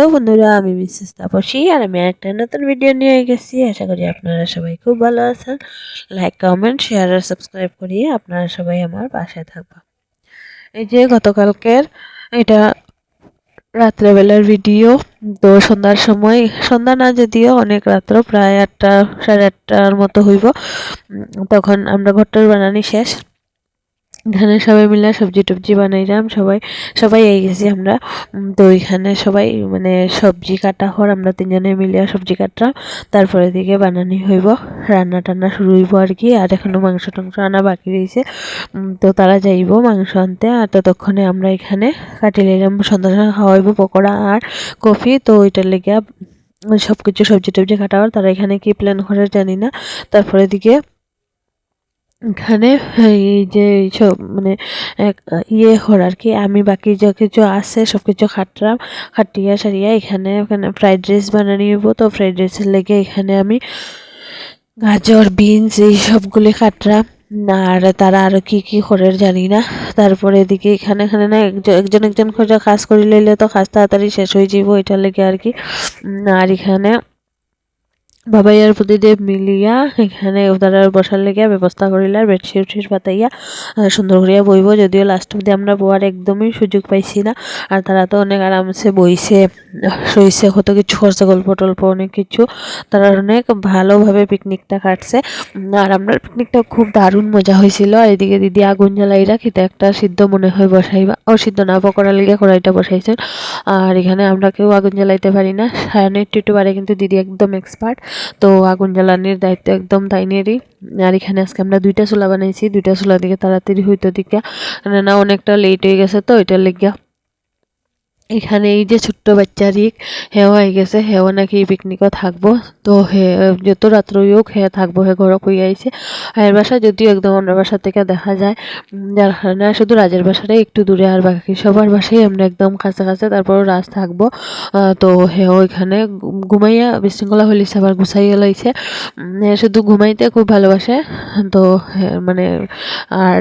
তো বন্ধুরা, আমি মিসেস তাপসী আর আমি একটা নতুন ভিডিও নিয়ে গেছি। আশা করি আপনারা সবাই খুব ভালো আছেন। লাইক কমেন্ট শেয়ার আর সাবস্ক্রাইব করিয়ে আপনারা সবাই আমার পাশে থাকবেন। এই যে গতকালকের এটা রাত্রেবেলার ভিডিও তো সন্ধ্যার সময়, সন্ধ্যা না যদিও অনেক রাত্র, প্রায় আটটা, সাড়ে আটটার মতো হইব তখন আমরা ঘরটার বানানি শেষ। এখানে সবাই মিলে সবজি টবজি বানাইলাম, সবাই সবাই এই গেছি আমরা। তো ওইখানে সবাই মানে সবজি কাটা হর আমরা তিনজনে মিলে সবজি কাটলাম। তারপরে দিকে বানানি হইব, রান্না টান্না শুরু হইব আর কি। আর এখনও মাংস টাংস আনা বাকি রয়েছে তো তারা যাইব মাংস আনতে। আর ততক্ষণে আমরা এখানে কাটি নিলাম সন্ধ্যা খাওয়াইব পকোড়া আর কফি। তো ওইটার লেগে সব কিছু সবজি টবজি কাটা হওয়ার। তারা এখানে কি প্ল্যান করে জানি না। তারপরে দিকে এখানে এই যে সব মানে এক ইয়ে হর আর কি, আমি বাকি যা কিছু আছে সব কিছু খাটলাম, খাটিয়া সারিয়া এখানে ওখানে ফ্রাইড রাইস বানানি হইব। তো ফ্রাইড রাইসের লেগে এখানে আমি গাজর বিনস এই সবগুলি কাটলাম আর তারা আরও কি কি করে জানি না। তারপরে এদিকে এখানে এখানে না একজন একজন করে কাজ করে লইলে তো কাজ তাড়াতাড়ি শেষ হয়ে যাব এটার লেগে আর কি। আর এখানে বাবাইয়ার প্রতিদেব মিলিয়া এখানে ওদারার বসার লেগে ব্যবস্থা করিলার বেডশিট উঠিস পাতাইয়া সুন্দর করিয়া বইব। যদিও লাস্ট অব্দি আমরা বয়ার একদমই সুযোগ পাইছি না আর তারা তো অনেক আরামসে বইছে সইছে কত কিছু করছে, গল্প টল্প অনেক কিছু। তারা অনেক ভালোভাবে পিকনিকটা কাটছে। আর আমরা পিকনিকটা খুব দারুণ মজা হয়েছিল আর এদিকে দিদি আগুন জ্বালাইরা খেতে একটা সিদ্ধ মনে হয় বসাইবা, ও সিদ্ধ না, পকোড়া লেগে কড়াইটা বসাইছেন। আর এখানে আমরা কেউ আগুন জ্বালাইতে পারি না। সায়নের একটু পারে কিন্তু দিদি একদম এক্সপার্ট তো আগুন জ্বালানির দায়িত্ব একদম তাইনেরই। আর এখানে আজকে আমরা দুইটা চুলা বানাইছি, দুইটা চুলা দিকে তাড়াতাড়ি হইতো দিকে। না, অনেকটা লেট হয়ে গেছে তো, এটার লেগিয়া এখানে এই যে ছোট্ট বাচ্চা রিক হেও হয়ে গেছে হেও নাকি পিকনিকও থাকব। তো হে যত রাত্রই হোক হে থাকব হে ঘর কই আইছে হের বাসা যদিও একদম অন্য বাসা থেকে দেখা যায় যার কারণে শুধু রাজের বাসাটাই একটু দূরে আর বাকি সবার বাসাই আমরা একদম কাছে কাছে তারপর রাজ থাকব। তো হেও এখানে ঘুমাইয়া বিশৃঙ্খলা হলিছে আবার গুছাইয়া লাইছে শুধু ঘুমাইতে খুব ভালোবাসে। তো মানে আর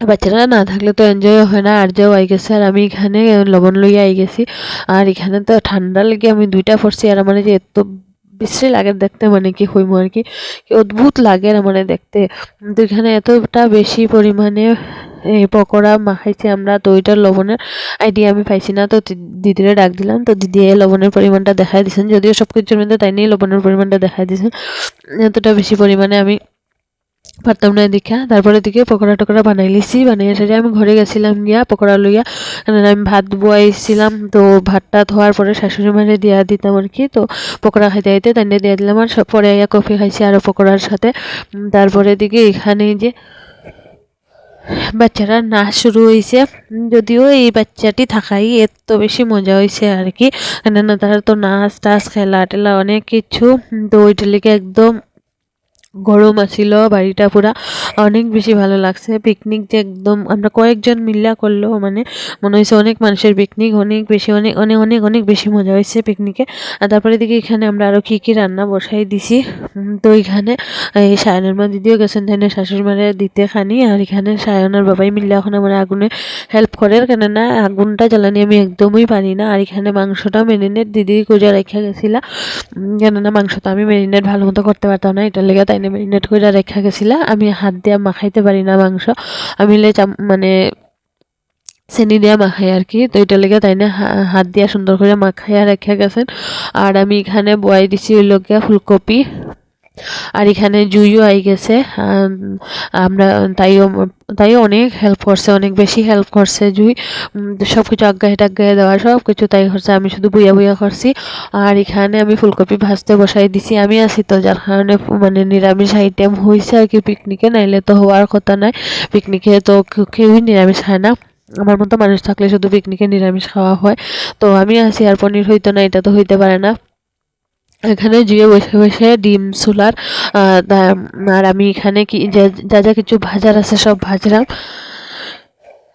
বাচ্চারা না থাকলে তো এনজয় হয় না, আর যেও আই গেছে আর আমি এখানে লবণ লইয়া আই গেছি। আর এখানে তো ঠান্ডা লেগে আমি দুইটা পড়ছি, আর মানে যে এত বিশ্রী লাগে দেখতে মানে কি হইমো আর কি অদ্ভুত লাগে না মানে দেখতে। কিন্তু এখানে এতটা বেশি পরিমাণে পকোড়া মাখাইছি আমরা, তো ওইটার লবণের আইডিয়া আমি পাইছি না। তো দিদিরে ডাক দিলাম, তো দিদি লবণের পরিমাণটা দেখাই দিয়েছেন যদিও সব কিছুর মধ্যে তাই নিয়ে লবণের পরিমাণটা দেখাই দিয়েছেন এতটা বেশি পরিমাণে আমি পারতাম না দেখা। তারপরে দিকে পকোড়া টকোড়া বানাই লিছি বানাইয়া সেটা আমি ঘরে গেছিলাম গিয়া পকোড়া লইয়া। আমি ভাত বয়াইছিলাম, তো ভাতটা ধোয়ার পরে শাশুড়ি মারে দিয়া দিতাম আর কি তো পকোড়া খাইতে খাইতে তাইনে দিয়া দিলাম আর পরে আইয়া কফি খাইছি আরও পকোড়ার সাথে। তারপরে দিকে এখানে যে বাচ্চারা নাচ শুরু হয়েছে যদিও এই বাচ্চাটি থাকাই এত বেশি মজা হয়েছে আর কি কেননা তারা তো নাচ, টাচ, খেলা, টেলা অনেক কিছু। তো ওইটা লেগে একদম গরম আছিল, বাড়িটা পুরা অনেক বেশি ভালো লাগছে। পিকনিক যে একদম আমরা কয়েকজন মিল্লা করলেও মানে মনে হয়েছে অনেক মানুষের পিকনিক অনেক বেশি, অনেক অনেক অনেক অনেক বেশি মজা হয়েছে পিকনিকে আর তারপরে দেখি এখানে আমরা আরও কী কী রান্না বসাই দিছি। তো এখানে, এই সায়নের মা দিদিও গেছেন, তাই শাশুড়ি মারে দিতে খানি। আর এখানে সায়নের বাবাই মিল্লা এখন আমার আগুনে হেল্প করে। কেননা আগুনটা জ্বালানি আমি একদমই পারি না। আর এখানে মাংসটা মেরিনেট দিদি কুজা রেখে গেছিলা। কেননা মাংসটা আমি মেরিনেট ভালো মতো করতে পারতাম না। এটার লেগে তাই এনে মেরিনেট করে রেখা গেছিলা। আমি হাত দিয়া মাখাইতে পারি না মাংস। আমি মানে চেনি দিয়া মাখাই আর কি। তো এটা লেগে তাই না হাত দিয়া সুন্দর করে মাখাইয়া রেখে গেছেন আর আমি এখানে বয়াই দিছি ওই লোকে ফুলকপি আর এখানে জুইও আই গেছে আমরা, তাইও তাইও অনেক হেল্প করছে, অনেক বেশি হেল্প করছে জুই। সব কিছু আজ্ঞায় টাজ্ঞায় দেওয়া সব কিছু তাই করছে, আমি শুধু বুয়া বুয়া করছি। আর এখানে আমি ফুলকপি ভাজতে বসাই দিছি, আমি আছি তো, যার কারণে মানে নিরামিষ আইটেম হয়েছে আর কি পিকনিকে নাইলে তো হওয়ার কথা নাই। পিকনিকে তো কেউই নিরামিষ খায় না। আমার মতো মানুষ থাকলে শুধু পিকনিকে নিরামিষ খাওয়া হয়। তো আমি আছি আর পনির হইতো না, এটা তো হইতে পারে না। এখানে জুয়ে বসে বসে ডিম চুলার আর আমি এখানে কি, যা যা কিছু ভাজার আছে সব ভাজলাম।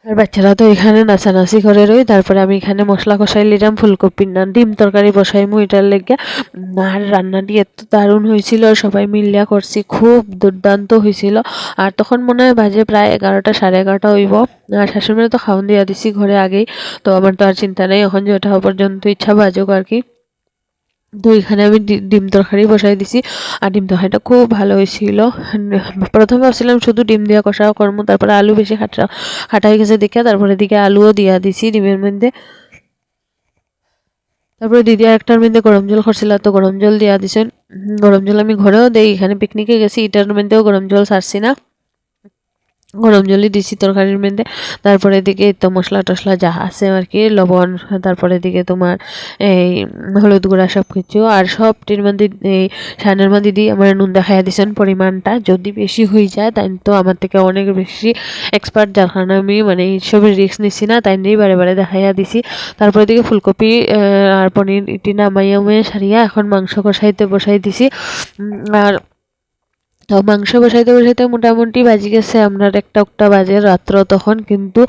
আর বাচ্চারা তো এখানে নাচানাচি করে রই, তারপরে আমি এখানে মশলা কষাই নিলাম, ফুলকপির না ডিম তরকারি বসাই মু, এটার লেগে। আর রান্নাটি এত দারুণ হয়েছিল, সবাই মিলিয়া করছি, খুব দুর্দান্ত হয়েছিল। আর তখন মনে হয় বাজে প্রায় এগারোটা, সাড়ে এগারোটা হইব। আর শাশুড়ি তো খাওয়ান দিয়া দিছি ঘরে আগেই, তো আমার তো আর চিন্তা নেই, এখন যেটা হওয়া পর্যন্ত ইচ্ছা বাজুক আর কি। তো এখানে আমি ডিম তরকারি বসাই দিছি। আর ডিম তরকারিটা খুব ভালো হয়েছিল। প্রথমে ভাবছিলাম শুধু ডিম দিয়া কষা করব, তারপরে আলু বেশি খাটা খাটা হয়ে গেছে দেখে, তারপরে দিকে আলুও দিয়া দিছি ডিমের মধ্যে। তারপরে দিদি একটার মধ্যে গরম জল করছিল তো গরম জল দিয়া দিছেন গরম জল আমি ঘরেও দেই, এখানে পিকনিকে গেছি, এটার মধ্যেও গরম জল ছাড়ছি না। গরম জলই দিছি তরকারির মধ্যে। তারপরে এদিকে তো মশলা টশলা যা আছে আর কি, লবণ, তারপরে এদিকে তোমার এই হলুদ গুঁড়া সব কিছু আর সবটির মধ্যে এই সানের মধ্যে দিয়ে আমার নুন দেখাইয়া দিছেন পরিমাণটা। যদি বেশি হয়ে যায় তাই তো আমার থেকে অনেক বেশি এক্সপার্ট যার কারণে আমি মানে এইসবের রিস্ক নিছি না, তাই নিয়েই বারে বারে দেখাইয়া দিছি। তারপরে এদিকে ফুলকপি আর পনির ইটি নামাইয়া সারিয়া এখন মাংস কষাইতে বসাই দিছি। আর তো মাংস বসাইতে বসাইতে মোটামুটি বাজি গেছে, আপনার একটা একটা বাজে রাত্র তখন, কিন্তু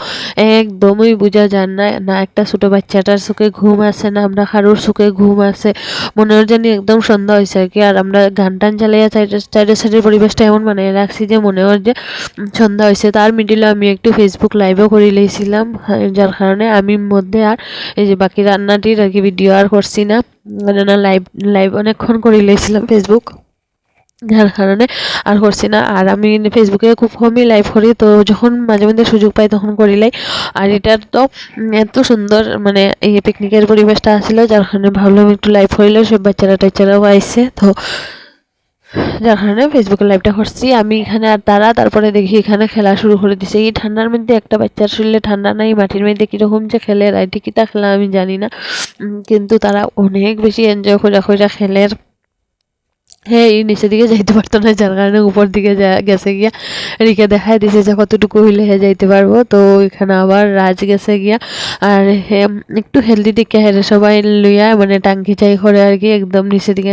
একদমই বোঝা যান না না একটা ছোটো বাচ্চাটার চোখে ঘুম আছে না, আমরা কারোর চোখে ঘুম আছে মনে হয় জানি একদম সন্ধ্যা হয়েছে আর কি, আর আমরা গান টান চালাইয়া সাইডের সাইডের সাইডের পরিবেশটা এমন মানে রাখছি যে মনে হয় যে সন্ধ্যা হয়েছে তার মিডিলে আমি একটু ফেসবুক লাইভও করে লেছিলাম যার কারণে আমি মধ্যে আর এই যে বাকি রান্নাটির আর কি ভিডিও আর করছি না। না লাইভ লাইভ অনেকক্ষণ করে লেছিলাম ফেসবুক যার কারণে আর করছি না। আর আমি ফেসবুকে খুব কমই লাইভ করি, তো যখন মাঝে মধ্যে সুযোগ পাই তখন করিলাই আর এটার তো এত সুন্দর মানে এই পিকনিকের পরিবেশটা আসছিল যার কারণে ভাবলাম একটু লাইভ করিলে সব বাচ্চারা টাচ্চারাও আইসে। তো যার কারণে ফেসবুকে লাইভটা করছি। আমি এখানে আর তারা, তারপরে দেখি এখানে খেলা শুরু করে দিছে। এই ঠান্ডার মধ্যে একটা বাচ্চার শরীরে ঠান্ডা নাই, মাটির মধ্যে কীরকম যে খেলে, রাইটি কিতা খেলা আমি জানি না। কিন্তু তারা অনেক বেশি এনজয় করে করে খেলের হ্যাঁ এই নিচের দিকে যাইতে পারতো না, যার কারণে উপর দিকে গেছে গিয়া রিকে দেখাই দিছে যে কতটুকু হইলে হে যাইতে পারব। তো এখানে আবার রাজ গেছে গিয়া আর একটু হেলদি দিকে হেরে সবাই লইয়া মানে টাঙ্কি চাই করে আর কি একদম নিচের দিকে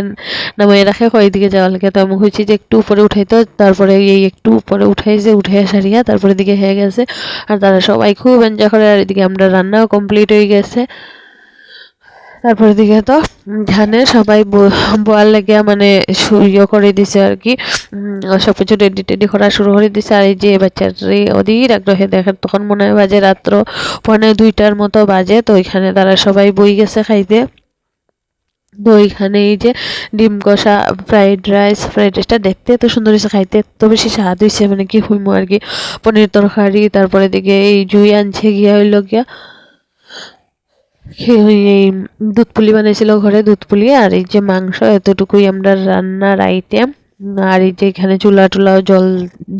নামাই রাখে, কয় দিকে যাওয়া লাগে। তো আমি হয়েছি যে একটু উপরে উঠাইতো তারপরে এই একটু উপরে উঠাইছে উঠে সারিয়া তারপরে দিকে হয়ে গেছে। আর তারা সবাই খুব এনজয় করে, আর এদিকে আমরা রান্নাও কমপ্লিট হয়ে গেছে। তারপরে দিকে তো ধানে সবাই বোয়ার লেগে মানে ইয়ে করে দিছে আর কি। সব কিছু রেডি টেডি করা শুরু করে দিছে। আর এই যে বাচ্চার অধীর আগ্রহে দেখেন তখন মনে হয় বাজে রাত্র পনে দুইটার মতো বাজে, তো ওইখানে তারা সবাই বই গেছে খাইতে। তো ওইখানে এই যে ডিম কষা ফ্রাইড রাইস ফ্রাইড রাইসটা দেখতে এত সুন্দর হয়েছে, খাইতে এত বেশি স্বাদ হয়েছে মানে কি হইমো আর কি। পনির তরকারি, তারপরে দিকে এই জুই আনছে গিয়া হইল গিয়া এই দুধ পুলি বানিয়েছিল ঘরে, দুধ পুলি, আর এই যে মাংস, এতটুকুই আমরা রান্নার আইটেম আর এই যে এখানে চুলা টুলা জল,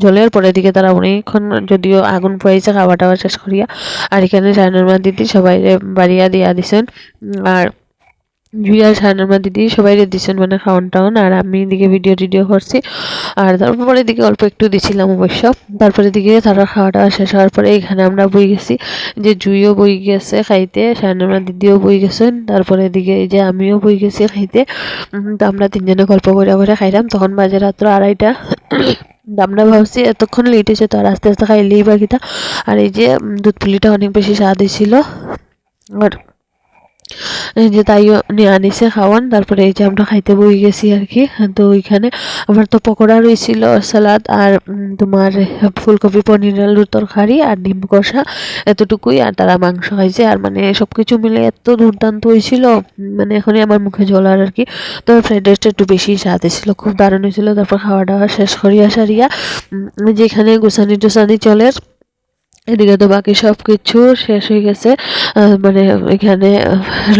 জলের পরের দিকে তারা অনেকক্ষণ যদিও আগুন পড়াইছে খাওয়া টাওয়া শেষ করিয়া। আর এখানে রান্নার মা দিদি সবাই বাড়িয়া দিয়া দিছেন। আর জুইয়ার সায়নার দিদি, সবাই দিচ্ছেন মানে খাওয়ান টাউন আর আমি এদিকে ভিডিও টিডিও করছি। আর তারপরে দিকে অল্প একটু দিছিলাম অবশ্য। তারপরে দিকে তারা খাওয়া দাওয়া শেষ হওয়ার পরে এখানে আমরা বই গেছি। যে জুইও বই গেছে খাইতে সায়নার দিদিও বই গেছেন। তারপরে এদিকে এই যে আমিও বই গেছি খাইতে। তো আমরা তিনজনে গল্প করে করে খাইলাম। তখন বাজে রাত্র আড়াইটা। আমরা ভাবছি এতক্ষণ লেট হয়েছে, তো আর আস্তে আস্তে খাইলেই বাকিটা আর এই যে দুধ পুলিটা অনেক বেশি স্বাদ হয়েছিল আর যে তাইও নিয়ে আনিছে খাওয়ান, তারপরে এই যে আমরা খাইতে বই গেছি আর কি। তো ওইখানে আমার তো পকোড়া রয়েছিল সালাদ আর তোমার ফুলকপি, পনির, আলুর তরকারি আর ডিম কষা এতটুকুই আর তারা মাংস খাইছে। আর মানে সব কিছু মিলে এত দুর্দান্ত হয়েছিল মানে এখনই আমার মুখে জল আর কি। তো ফ্রাইড রাইসটা একটু বেশি স্বাদ ছিল, খুব দারুণ হয়েছিল তারপর খাওয়া দাওয়া শেষ করিয়া সারিয়া যেখানে গুসানি টুসানি চলে এদিকে তো বাকি সব কিছু শেষ হয়ে গেছে। মানে এখানে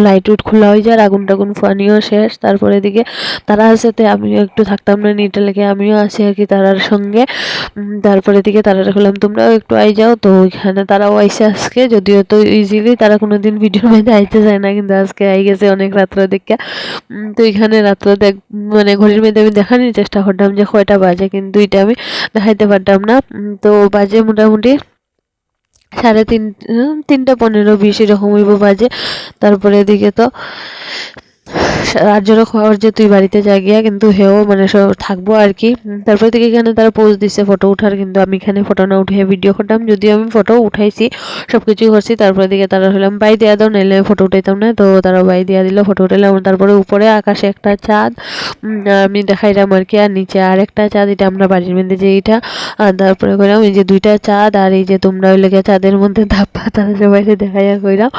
লাইট উট খোলা হয়ে যায়, আগুন টাগুন ফানিও শেষ। তারপরে এদিকে তারা আছে তে আমিও একটু থাকতাম না, নিটা লেগে আমিও আছি আর কি তারার সঙ্গে। তারপরে এদিকে তারা রাখলাম তোমরাও একটু আই যাও। তো ওইখানে তারাও আইসে আজকে, যদিও তো ইজিলি তারা কোনো দিন ভিডিওর মধ্যে আইতে যায় না, কিন্তু আজকে আই গেছে অনেক রাত্র দেখে তো এখানে রাত্র দেখ মানে ঘড়ির মধ্যে আমি দেখানোর চেষ্টা করতাম যে কয়টা বাজে, কিন্তু এটা আমি দেখাইতে পারতাম না। তো বাজে মোটামুটি সাড়ে তিন তিনটা পনেরো বিশ এরকম হইব বাজে। তারপরে এদিকে তো রাজ্যরও খাওয়ার যে তুই বাড়িতে যা গিয়া কিন্তু হেও মানে সব থাকব আর কি। তারপর থেকে এখানে তারা পোজ দিচ্ছে ফটো উঠার কিন্তু আমি এখানে ফটো না উঠে ভিডিও করতাম। যদিও আমি ফটো উঠাইছি সব কিছুই করছি তারপরে দিকে তারা হলাম বাই দেওয়া দাও নাইলে ফটো উঠাইতাম না। তো তারা বাই দেওয়া দিল ফটো উঠাইলাম তারপরে উপরে আকাশে একটা চাঁদ আমি দেখাইলাম আর কি আর নিচে আর একটা চাঁদ এটা আমরা বাড়ির মধ্যে যে আর তারপরে কইলাম এই যে দুইটা চাঁদ আর এই যে তোমরা ওই লেগে চাঁদের মধ্যে ধাপ্পা তারা সবাই দেখাইয়া কইলাম।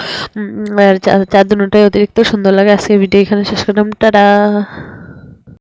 আর চাঁদ চাঁদ দুটোটাই অতিরিক্ত সুন্দর লাগে আজকে ভিডিও এখানে শেষ করলাম। টাটা!